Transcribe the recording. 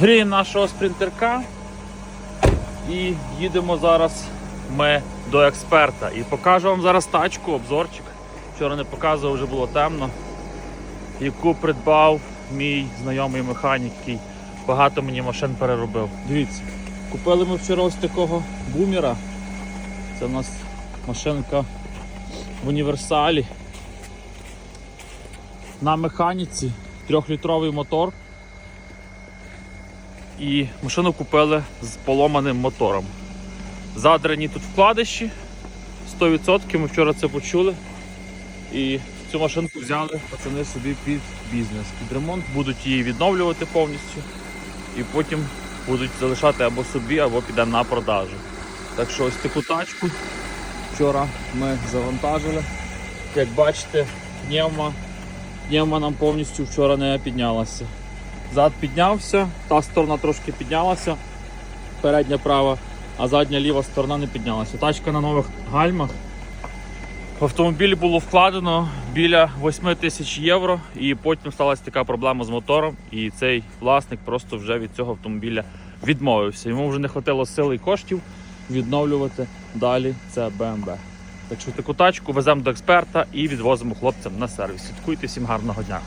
Гріємо нашого спринтерка і їдемо зараз ми до експерта. І покажу вам зараз тачку, обзорчик. Вчора не показував, вже було темно. Яку придбав мій знайомий механік, який багато мені машин переробив. Дивіться, купили ми вчора ось такого бумера. Це в нас машинка в універсалі. На механіці трьохлітровий мотор. І машину купили з поломаним мотором. Задрені тут вкладиші 100%, ми вчора це почули. І цю машинку взяли пацани собі під бізнес, під ремонт, будуть її відновлювати повністю і потім будуть залишати або собі, або піде на продажу. Так що ось таку тачку вчора ми завантажили. Як бачите, пневма, пневма нам повністю вчора не піднялася. Зад піднявся, та сторона трошки піднялася, передня права, а задня ліва сторона не піднялася. Тачка на нових гальмах. В автомобілі було вкладено біля 8 тисяч євро, і потім сталася така проблема з мотором, і цей власник просто вже від цього автомобіля відмовився. Йому вже не вистачило сили і коштів відновлювати далі це BMW. Так що таку тачку веземо до експерта і відвозимо хлопцям на сервіс. Слідкуйте всім гарного дня.